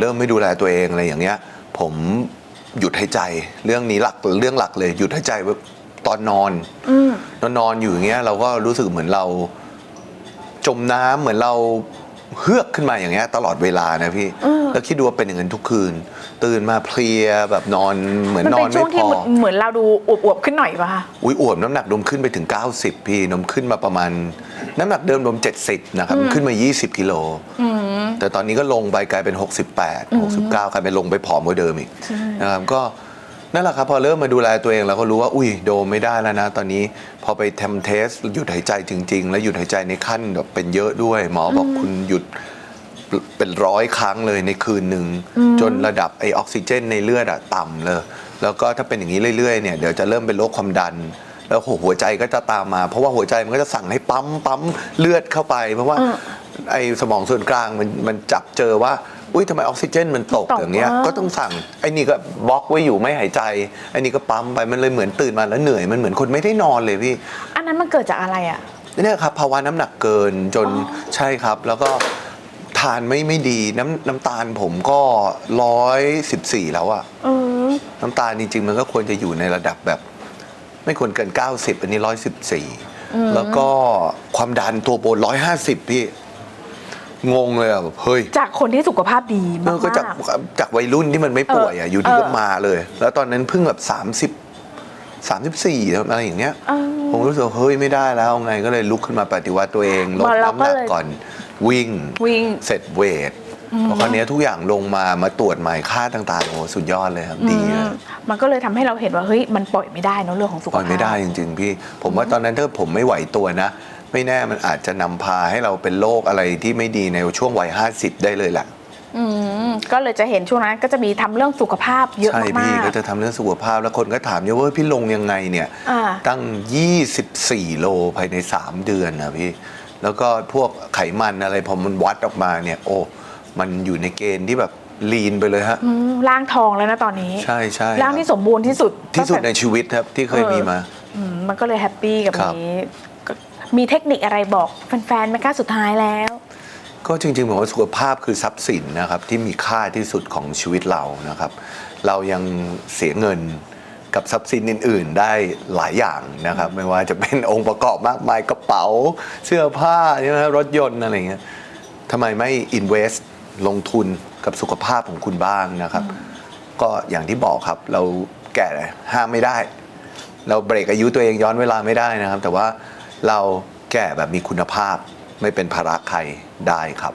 เริ่มไม่ดูแลตัวเองอะไรอย่างเงี้ย ผมหยุดหายใจเรื่องนี้หลักเรื่องหลักเลย หยุดหายใจไว้ตอนนอนอืมนอนนอนอยู่อย่างเงี้ยเราก็รู้สึกเหมือนเราจมน้ำเหมือนเราเฮือกขึ้นมาอย่างเงี้ยตลอดเวลานะพี่อืม แล้วคิดดูว่าเป็นอย่างนั้นทุกคืน ตื่นมาเพลียแบบนอนเหมือนมันนเป็อนนช่ไม่วงพที่อเหมือนเหมือนเราดูอวบๆขึ้นหน่อยป่ะคะ อุ้ยอ้วนน้ำหนักนมขึ้นไปถึง 90 พี่นมขึ้นมาประมาณ น้ำหนักเดิมนม 70 นะครับขึ้นมา 20 กิโลอืมแต่ตอนนี้ก็ลงไปกลายเป็น 68 69 กลายเป็นลงไปผอมกว่าเดิมอีกใช่นะครับก็นั่นแหละครับพอเริ่มมาดูแลตัวเองเราก็รู้ว่า อุ้ยโดมไม่ได้แล้วนะ ตอนนี้พอไปทำเทสหยุดหายใจจริง ๆ แล้วหยุดหายใจในขั้นแบบเป็นเยอะด้วย หมอบอกคุณหยุด เป็นร้อยครั้งเลยในคืนหนึ่ง จนระดับไอออกซิเจนในเลือดอะต่ำเลย แล้วก็ถ้าเป็นอย่างนี้เรื่อยๆเนี่ยเดี๋ยวจะเริ่มเป็นโรคความดัน แล้วหัวใจก็จะตามมา เพราะว่าหัวใจมันก็จะสั่งให้ปั๊มปั๊มเลือดเข้าไป เพราะว่าอืมไอสมองส่วนกลางมันมันจับเจอว่าอุ้ยทำไมออกซิเจนมันตกตกอย่างเงี้ยอ่าก็ต้องสั่งไอ้นี่ก็บล็อกไว้อยู่ไม่หายใจไอ้นี่ก็ปั๊มไปมันเลยเหมือนตื่นมาแล้วเหนื่อยมันเหมือนคนไม่ได้นอนเลยพี่ อันนั้นมันเกิดจากอะไรอะเนี่ยครับภาวะน้ำหนักเกินจนอ๋อใช่ครับแล้วก็ ทานไม่ไม่ดีน้ำน้ำตาลผมก็ร้อยสิบสี่แล้วอะเออน้ำตาลจริงๆ มันก็ควรจะอยู่ในระดับแบบ ไม่ควรเกิน 90 อันนี้114แล้วก็ความดันตัวโบน150พี่ งงเลยอะแบบเฮ้ย จากคนที่สุขภาพดีเอมาอก็จากก จากวัยรุ่นที่มันไม่ป่วยอะ เอออยู่ดีก็เออมาเลย แล้วตอนนั้นเพิ่งแบบ 30 34อะไรอย่างเงี้ยๆเออผมรู้สึกว่าเฮ้ยไม่ได้แล้วไงก็เลยลุกขึ้นมาปฏิวัติตัวเองลดเราน้ำหนักก็เลย ก่อน วิ่งวิ่ง เสร็จเวทพอคราวเนี้ยทุกอย่างลงมามาตรวจใหม่ค่าต่างๆโอ้โหสุดยอดเลยครับดีอืเลมยมันก็เลยทำให้เราเห็นว่าเฮ้ยมันปล่อยไม่ได้เนอะเรื่องของสุขปล่อยภาพไม่ได้จริงๆ พี่ ผมว่าตอนนั้นถ้าผมไม่ไหวตัวนะ ไม่แน่มันอาจจะนำพาให้เราเป็นโรคอะไรที่ไม่ดีในช่วงวัย 50 ได้เลยแหละอืมก็เลยจะเห็นช่วงนั้นก็จะมีทำเรื่องสุขภาพเยอะใช่พี่มากก็จะทำเรื่องสุขภาพแล้วคนก็ถามเยอะว่าพี่ลงยังไงเนี่ยอ่าตั้ง 24 โลภายใน 3 เดือนนะพี่ แล้วก็พวกไขมันอะไรพอมันวัดออกมาเนี่ย โอ้ มันอยู่ในเกณฑ์ที่แบบลีนไปเลยฮะ อืมร่างทองแล้วนะตอนนี้ใช่ใช่ร่างที่สมบูรณ์ที่สุดที่สุดในตั้งแต่ชีวิตครับที่เคยเออมีมา อืมมันก็เลยแฮปปี้กับครับ นี้ก็มีเทคนิคอะไรบอกแฟนๆไหมคะสุดท้ายแล้ว ก็จริงๆผมว่าสุขภาพคือทรัพย์สินนะครับที่มีค่าที่สุดของชีวิตเรานะครับ เรายังเสียเงิน กับทรัพย์สินอื่น ๆ ได้หลายอย่างนะครับ ไม่ว่าจะเป็นองค์ประกอบมากมายกระเป๋าเสื้อผ้าใช่ไหมรถยนต์อะไรเงี้ยทำไมไม่ invest ลงทุนกับสุขภาพของคุณบ้างนะครับ ก็อย่างที่บอกครับเราแก่ห้ามไม่ได้ เราเบรกอายุตัวเองย้อนเวลาไม่ได้นะครับ แต่ว่าเราแก่แบบมีคุณภาพไม่เป็นภาระใครได้ครับ